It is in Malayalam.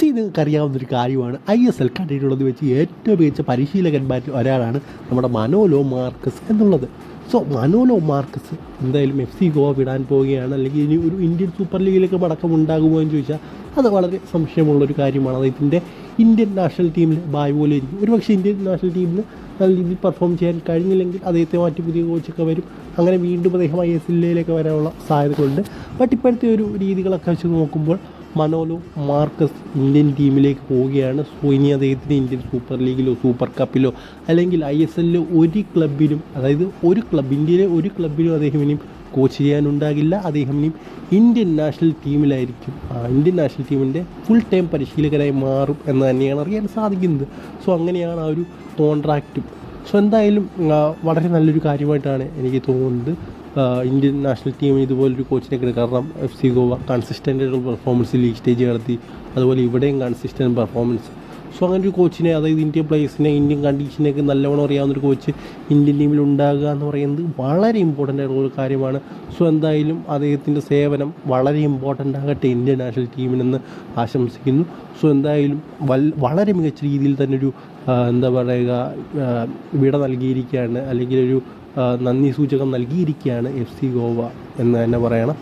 സി നിങ്ങൾക്ക് അറിയാവുന്നൊരു കാര്യമാണ്. ഐ എസ് എൽ കണ്ടിട്ടുള്ളത് വെച്ച് ഏറ്റവും മികച്ച പരിശീലകന്മാരിൽ ഒരാളാണ് നമ്മുടെ മനോലോ മാർക്കസ് എന്നുള്ളത്. സോ മനോലോ മാർക്കസ് എന്തായാലും എഫ് സി ഗോവ വിടാൻ പോവുകയാണ്. അല്ലെങ്കിൽ ഇനി ഒരു ഇന്ത്യൻ സൂപ്പർ ലീഗിലേക്ക് മടക്കം ഉണ്ടാകുമോ എന്ന് ചോദിച്ചാൽ അത് വളരെ സംശയമുള്ളൊരു കാര്യമാണ്. അദ്ദേഹത്തിന്റെ ഇന്ത്യൻ നാഷണൽ ടീമിൽ ബായ് പോലെ ഇരിക്കും. ഒരുപക്ഷെ ഇന്ത്യൻ നാഷണൽ ടീമിൽ നല്ല രീതിയിൽ പെർഫോം ചെയ്യാൻ കഴിഞ്ഞില്ലെങ്കിൽ അദ്ദേഹത്തെ മാറ്റി പുതിയ കോച്ചൊക്കെ വരും. അങ്ങനെ വീണ്ടും അദ്ദേഹം ഐ എസ് എല്ലിലേക്ക് വരാനുള്ള സാധ്യതകളുണ്ട്. ബട്ട് ഇപ്പോഴത്തെ ഒരു രീതികളൊക്കെ വെച്ച് നോക്കുമ്പോൾ മനോലോ മാർക്കസ് ഇന്ത്യൻ ടീമിലേക്ക് പോവുകയാണ്. സോ ഇനി അദ്ദേഹത്തിന് ഇന്ത്യൻ സൂപ്പർ ലീഗിലോ സൂപ്പർ കപ്പിലോ അല്ലെങ്കിൽ ഐ എസ് എല്ലിലോ ഒരു ക്ലബിലും അതായത് ഒരു ക്ലബ് ഇന്ത്യയിലെ ഒരു ക്ലബിലും അദ്ദേഹം ഇനിയും കോച്ച് ചെയ്യാനുണ്ടാകില്ല. അദ്ദേഹം ഇനിയും ഇന്ത്യൻ നാഷണൽ ടീമിലായിരിക്കും. ആ ഇന്ത്യൻ നാഷണൽ ടീമിന്റെ ഫുൾ ടൈം പരിശീലകനായി മാറും എന്ന് തന്നെയാണ് അറിയാൻ സാധിക്കുന്നത്. സോ അങ്ങനെയാണ് ആ ഒരു കോൺട്രാക്റ്റും. സോ എന്തായാലും വളരെ നല്ലൊരു കാര്യമായിട്ടാണ് എനിക്ക് തോന്നുന്നത്. ഇന്ത്യൻ നാഷണൽ ടീം ഇതുപോലൊരു കോച്ചിനെ കിട്ടും കാരണം എഫ് സി ഗോവ കൺസിസ്റ്റന്റ് ആയിട്ടുള്ള പെർഫോമൻസ് ലീഗ് സ്റ്റേജ് നടത്തി. അതുപോലെ ഇവിടെയും കൺസിസ്റ്റന്റ് പെർഫോമൻസ് സോ അങ്ങനെ ഒരു കോച്ചിനെ അതായത് ഇന്ത്യൻ പ്ലേയേഴ്സിനെ ഇന്ത്യൻ കണ്ടീഷനെയൊക്കെ നല്ലവണ്ണം അറിയാവുന്ന ഒരു കോച്ച് ഇന്ത്യൻ ടീമിൽ ഉണ്ടാകുക എന്ന് പറയുന്നത് വളരെ ഇമ്പോർട്ടന്റ് ആയിട്ടുള്ള ഒരു കാര്യമാണ്. സോ എന്തായാലും അദ്ദേഹത്തിന്റെ സേവനം വളരെ ഇമ്പോർട്ടന്റ് ആകട്ടെ ഇന്ത്യൻ നാഷണൽ ടീമിനെന്ന് ആശംസിക്കുന്നു. സോ എന്തായാലും വളരെ മികച്ച രീതിയിൽ തന്നെ ഒരു എന്താ പറയുക വിട നൽകിയിരിക്കുകയാണ്. അല്ലെങ്കിൽ ഒരു നന്ദി സൂചകം നൽകിയിരിക്കുകയാണ് എഫ് സി ഗോവ എന്ന് തന്നെ പറയണം.